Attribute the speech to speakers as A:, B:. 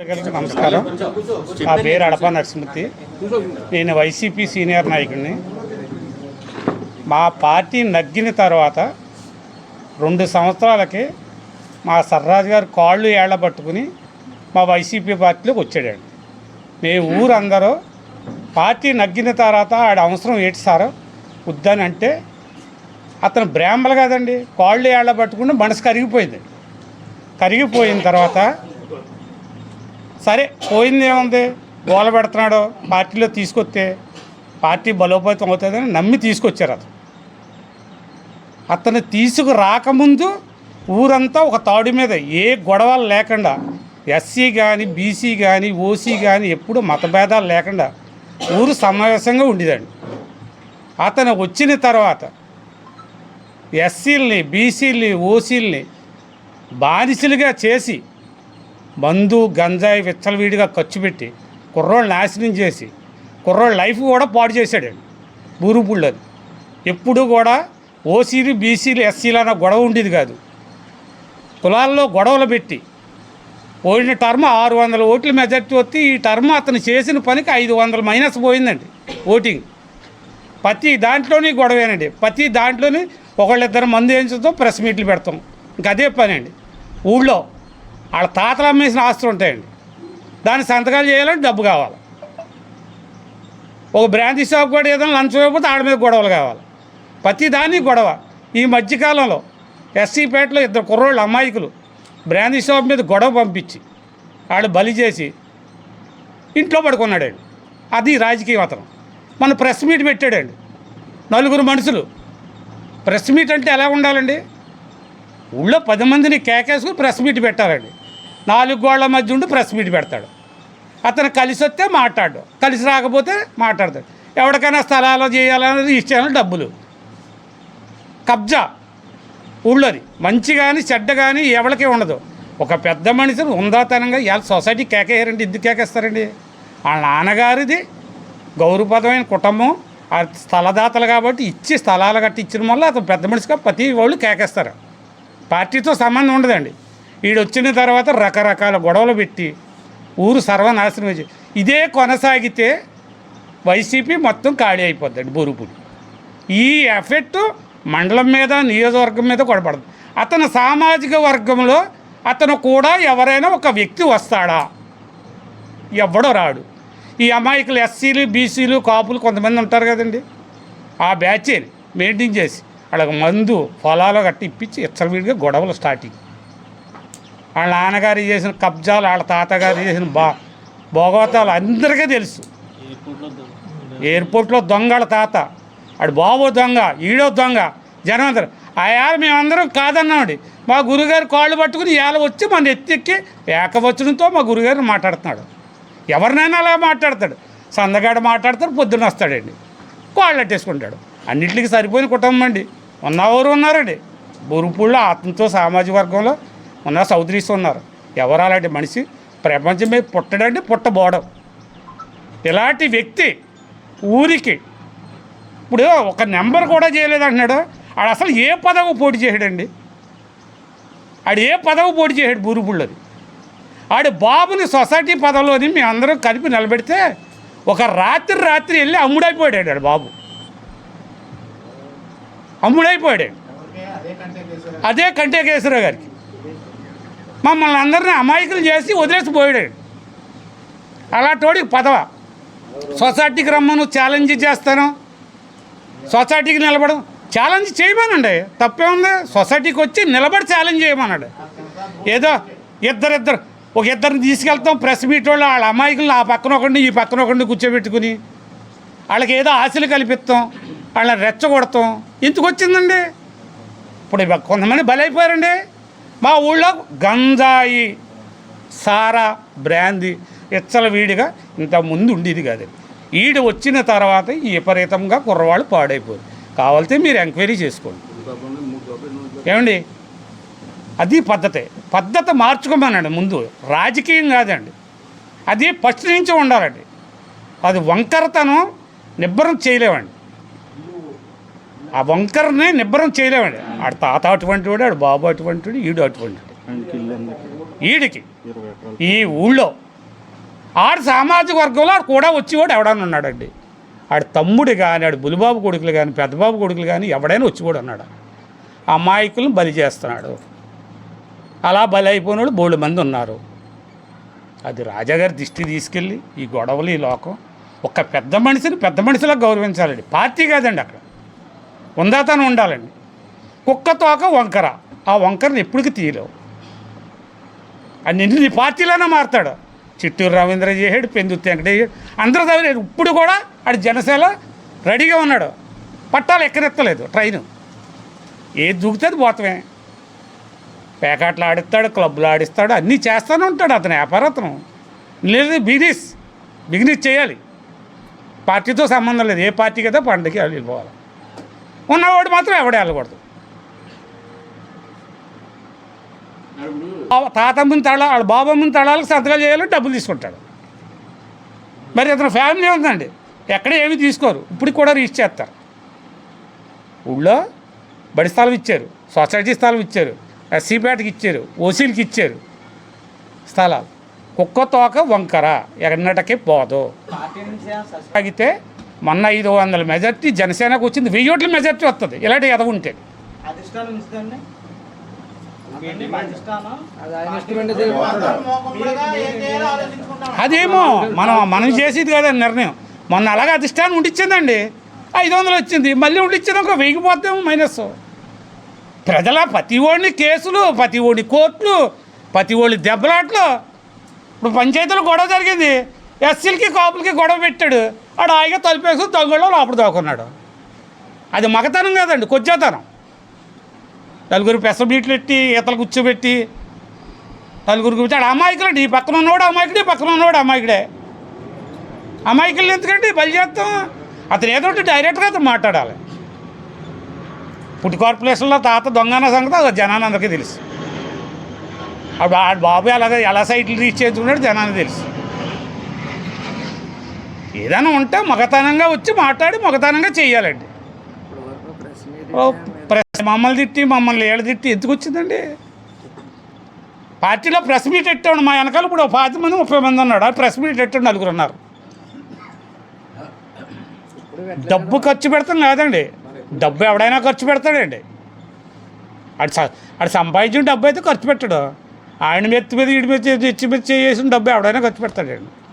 A: నమస్కారం. నా పేరు అడప నరసింహతి నేను వైసీపీ సీనియర్ నాయకుడిని. మా పార్టీ నగ్గిన తర్వాత రెండు సంవత్సరాలకి మా సర్రాజు గారు కాళ్ళు ఏళ్ళ పట్టుకుని మా వైసీపీ పార్టీలోకి వచ్చాడండి. మేము ఊరందరూ పార్టీ నగ్గిన తర్వాత ఆడ అవసరం ఏంటి సారో? వద్దని అంటే అతను బ్రాహ్మలు కదండి. కాళ్ళు ఏళ్ళ పట్టుకుని మనసు కరిగిపోయింది. కరిగిపోయిన తర్వాత సరే పోయింది ఏముంది గోల పెడుతున్నాడు పార్టీలో తీసుకొస్తే పార్టీ బలోపేతం అవుతుందని నమ్మి తీసుకొచ్చారు అతను అతను తీసుకురాకముందు ఊరంతా ఒక తాడు మీద ఏ గొడవలు లేకుండా ఎస్సీ కానీ బీసీ కానీ ఓసీ కానీ ఎప్పుడు మతభేదాలు లేకుండా ఊరు సమావేశంగా ఉండేదండి. అతను వచ్చిన తర్వాత ఎస్సీల్ని బీసీల్ని ఓసీల్ని బానిసలుగా చేసి మందు గంజాయి విచ్చలవిడిగా ఖర్చు పెట్టి కుర్రోళ్ళు నాశనం చేసి కుర్రోళ్ళ లైఫ్ కూడా పాడు చేశాడండి బూరుపుళ్ళది ఎప్పుడు కూడా ఓసీలు బీసీలు ఎస్సీలు అన్న గొడవ ఉండేది కాదు. కులాల్లో గొడవలు పెట్టి పోయిన టర్మ్ ఆరు వందల ఓట్ల మెజార్టీ వస్తే ఈ టర్మ్ అతను చేసిన పనికి ఐదు వందల మైనస్ పోయిందండి ఓటింగ్. ప్రతి దాంట్లోని గొడవేనండి. ప్రతి దాంట్లోని ఒకళ్ళిద్దరు మందు వేయించడం ప్రెస్ మీట్లు పెడతాం. ఇంక అదే పని అండి ఊళ్ళో వాళ్ళ తాతలు అమ్మేసిన ఆస్తులు ఉంటాయండి. దాన్ని సంతకాలు చేయాలంటే డబ్బు కావాలి. ఒక బ్రాంతి షాప్ కూడా ఏదైనా లంచం ఇవ్వకపోతే ఆడ మీద గొడవలు కావాలి. ప్రతి దాన్ని గొడవ. ఈ మధ్యకాలంలో ఎస్సీపేటలో ఇద్దరు కుర్రోళ్ళు అమాయకులు బ్రాంతి షాప్ మీద గొడవ పంపించి ఆడు బలి చేసి ఇంట్లో పడుకున్నాడండి. అది రాజకీయం అతను. మన ప్రెస్ మీట్ పెట్టాడండి. నలుగురు మనుషులు. ప్రెస్ మీట్ అంటే ఎలా ఉండాలండి? ఊళ్ళో పది మందిని కేకేసుకుని ప్రెస్ మీట్ పెట్టాలండి నాలుగు గోళ్ళ మధ్య ఉండి ప్రెస్ మీట్ పెడతాడు. అతను కలిసి వస్తే మాట్లాడు. కలిసి రాకపోతే మాట్లాడతాడు. ఎవరికైనా స్థలాలు చేయాలనేది ఇచ్చాను డబ్బులు. కబ్జా. ఊళ్ళోది. మంచి కానీ చెడ్డ కానీ ఎవరికి ఉండదు. ఒక పెద్ద మనిషి ఉందాతనంగా ఇవాళ సొసైటీ కేకేయారండి. ఎందుకు కేకేస్తారండి? వాళ్ళ నాన్నగారిది గౌరవపదమైన కుటుంబం. ఆ స్థలదాతలు కాబట్టి ఇచ్చి స్థలాలు కట్టి ఇచ్చిన వల్ల అతను పెద్ద మనిషిగా ప్రతి వాళ్ళు కేకేస్తారు. పార్టీతో సంబంధం ఉండదండి. వీడు వచ్చిన తర్వాత రకరకాల గొడవలు పెట్టి ఊరు సర్వనాశనం వచ్చి ఇదే కొనసాగితే వైసీపీ మొత్తం ఖాళీ అయిపోద్దండి బూరుపూడి ఈ ఎఫెక్ట్ మండలం మీద నియోజకవర్గం మీద కొడబడదు అతను సామాజిక వర్గంలో అతను కూడా ఎవరైనా ఒక వ్యక్తి వస్తాడా? ఎవడో రాడు. ఈ అమాయకులు ఎస్సీలు బీసీలు కాపులు కొంతమంది ఉంటారు కదండి. ఆ బ్యాచ్ మెయింటైన్ చేసి. వాళ్ళకి మందు పొలాలు గట్టి ఇప్పించి ఇచ్చలవిడిగా గొడవలు స్టార్టింగ్ వాళ్ళ నాన్నగారు చేసిన కబ్జాలు వాళ్ళ తాతగారు చేసిన బా భోగవతాలు అందరికీ తెలుసు. ఎయిర్పోర్ట్లో దొంగల తాత ఆడు బాబో దొంగ ఈడో దొంగ జనం అందరు. ఆయా మేమందరం కాదన్నామండి. మా గురుగారు కాళ్ళు పట్టుకుని ఏళ్ళ వచ్చి మన ఎత్తెక్కి ఏకవచనంతో మా గురుగారు మాట్లాడుతున్నాడు. ఎవరినైనా అలా మాట్లాడతాడు. సందగాడు మాట్లాడతాడు పొద్దున్న వస్తాడండి. కాళ్ళు అట్టేసుకుంటాడు అన్నింటికి సరిపోయిన కుటుంబం అండి. ఉన్నవారు ఉన్నారండి? బురుపుళ్ళు ఆత్మతో సామాజిక వర్గంలో ఉన్న సౌదరీస్ ఉన్నారు ఎవరు అలాంటి మనిషి? ప్రపంచం పుట్టడండి పుట్టబోవడం ఇలాంటి వ్యక్తి ఊరికి ఇప్పుడు ఒక నెంబర్ కూడా చేయలేదంటున్నాడు. ఆడు అసలు ఏ పదవి పోటీ చేయడండి? ఆడు ఏ పదవి పోటీ చేయడు బూరుపుళ్ళది. ఆడు బాబుని సొసైటీ పదవిలోని మీ అందరం కలిపి నిలబెడితే ఒక రాత్రి రాత్రి వెళ్ళి అమ్ముడైపోయాడు ఆడు బాబు. అమ్ముడైపోయాడు. అదే కంటేకేశ్వరరావు గారికి. మమ్మల్ని అందరినీ అమాయకులు చేసి వదిలేసి పోయాడు అలాంటోడికి పదవ. సొసైటీకి రమ్మను ఛాలెంజ్ చేస్తాను. సొసైటీకి నిలబడం ఛాలెంజ్ చేయమనండి. తప్పే ఉంది సొసైటీకి వచ్చి నిలబడి ఛాలెంజ్ చేయమన్నాడు. ఏదో ఇద్దరిద్దరు ఒక ఇద్దరిని తీసుకెళ్తాం ప్రెస్ మీట్ వాళ్ళు వాళ్ళ అమాయకులను ఆ పక్కన ఒకరిని ఈ పక్కన ఒకరిని కూర్చోబెట్టుకుని వాళ్ళకి ఏదో ఆశలు కల్పిస్తాం. వాళ్ళని రెచ్చగొడతాం. ఎందుకు వచ్చిందండి ఇప్పుడు కొంతమంది బలైపోయారండి. మా ఊళ్ళో గంజాయి సారా బ్రాంది ఇచ్చల వీడిగా ఇంత ముందు ఉండేది కాదు. ఈడు వచ్చిన తర్వాత విపరీతంగా కుర్రవాళ్ళు పాడైపోయారు. కావాలితే మీరు ఎంక్వైరీ చేసుకోండి. ఏమండి? అది పద్ధతే. పద్ధతి మార్చుకోమనండి ముందు. రాజకీయం కాదండి. అది ఫస్ట్ నుంచి ఉండాలండి. అది వంకరతనం నిబ్బరం చేయలేమండి. ఆ వంకరని నిబ్బరం చేయలేమండి. ఆడ తాత అటువంటి వాడు ఆడు బాబు అటువంటి వాడు ఈడు అటువంటి ఈడికి. ఈ ఊళ్ళో ఆడు సామాజిక వర్గంలో ఆడు కూడా వచ్చేవాడు ఎవడన్నా ఉన్నాడండి. ఆడు తమ్ముడు కానీ ఆడు బులిబాబు కొడుకులు కానీ పెద్దబాబు కొడుకులు కానీ ఎవడైనా వచ్చేవాడు అన్నాడు అమాయకులను బలి చేస్తున్నాడు. అలా బలి అయిపోయిన వాళ్ళు బోళ్ళు మంది ఉన్నారు. అది రాజాగారి దృష్టికి తీసుకెళ్ళి ఈ గొడవలు ఈ లోకం ఒక పెద్ద మనిషిని పెద్ద మనిషిలా గౌరవించాలండి. పార్టీ కాదండి అక్కడ. ఉందాతనం ఉండాలండి. కుక్క తోక వంకర. ఆ వంకరని ఎప్పటికీ తీయలేవు. అది నిన్ను నీ పార్టీలోనే మారుతాడు. చిట్టూరు రవీంద్ర చేసాడు పెందుత్తి వెంకటయ్య అందరూ చదివారు ఇప్పుడు కూడా ఆడు జనసేన రెడీగా ఉన్నాడు. పట్టాలు ఎక్కనెత్తలేదు ట్రైను. ఏది దూకుతుంది పోతమే. పేకాట్లు ఆడిస్తాడు క్లబ్లు ఆడిస్తాడు అన్నీ చేస్తూనే ఉంటాడు అతను వ్యాపారతను లేదు బిజినెస్ బిజినెస్ చేయాలి. పార్టీతో సంబంధం లేదు. ఏ పార్టీ కదా పండుగ వెళ్ళిపోవాలి. ఉన్నవాడు మాత్రం ఎవడే వెళ్ళకూడదు. తాతమ్మని తళ వాళ్ళ బాబమ్మని తళాలకు సంతకాలు చేయాలని డబ్బులు తీసుకుంటాడు. మరి అతను ఫ్యామిలీ ఉందండి. ఎక్కడ ఏమి తీసుకోరు. ఇప్పుడు కూడా రీచ్ చేస్తారు. ఊళ్ళో బడి స్థలం ఇచ్చారు సొసైటీ స్థలం ఇచ్చారు ఎస్సీపేటకి ఇచ్చారు ఓసీలకి ఇచ్చారు. స్థలాలు. కుక్క తోక వంకర. ఎన్నటకి పోదు. తాగితే మొన్న ఐదు వందల మెజార్టీ జనసేనకు వచ్చింది. వెయ్యి ఓట్ల మెజార్టీ వస్తుంది ఇలాంటి ఎదవ ఉంటే. అదేమో మనం మనం చేసేది కదండి నిర్ణయం. మొన్న అలాగే అధిష్టానం ఉండిచ్చిందండి. ఐదు వందలు వచ్చింది. మళ్ళీ ఉండిచ్చింది ఒక వెయ్యి పోతేమో మైనస్. ప్రజల ప్రతి ఓడిని కేసులు ప్రతి ఓడి కోర్టులు ప్రతి ఓడి దెబ్బలాట్లు. ఇప్పుడు పంచాయతీలో గొడవ జరిగింది. ఎస్సీలకి కాపులకి గొడవ పెట్టాడు. ఆడు హాయిగా తలుపేసుకుని దొంగలో లోపల దాక్కున్నాడు. అది మగతనం కాదండి కొజ్జాతనం. నలుగురు పెసబీట్లు పెట్టి ఈతలు కూర్చోబెట్టి నలుగురు కూర్చోడు అండి. ఈ పక్కన ఉన్నవాడు అమాయకుడు ఈ పక్కన ఉన్నవాడు అమాయకుడే. అమాయకులు ఎందుకండి? బలి చేస్తాం. అతను ఏదో డైరెక్ట్గా అతను మాట్లాడాలి. పుట్టి కార్పొరేషన్లో తాత దొంగన సంగతి అది జనాన్ని అందరికీ తెలుసు. అప్పుడు ఆ బాబు అలాగే ఎలా సైట్లు రీచ్ చేసుకున్నాడు జనానికి తెలుసు. ఏదైనా ఉంటే మగతనంగా వచ్చి మాట్లాడి మగతనంగా
B: చేయాలండి. ప్రెస్
A: ఓ మమ్మల్ని తిట్టి మమ్మల్ని ఏళ్ళు తిట్టి ఎందుకు వచ్చిందండి? పార్టీలో ప్రెస్ మీట్ పెట్టాడు మా వెనకాల ఇప్పుడు ఒక పాతి మంది ముప్పై మంది ఉన్నాడు ఆ ప్రెస్ మీట్ పెట్టాడు నలుగురు ఉన్నారు. డబ్బు ఖర్చు పెడతాం కాదండి. డబ్బు ఎవడైనా ఖర్చు పెడతాడండి. అటు స- అటు సంపాదించిన డబ్బు అయితే ఖర్చు పెట్టాడు. ఆయన మెత్తి మీద ఇడి మీద తెచ్చి మీద చేసిన డబ్బు ఎవడైనా ఖర్చు పెడతాడండి.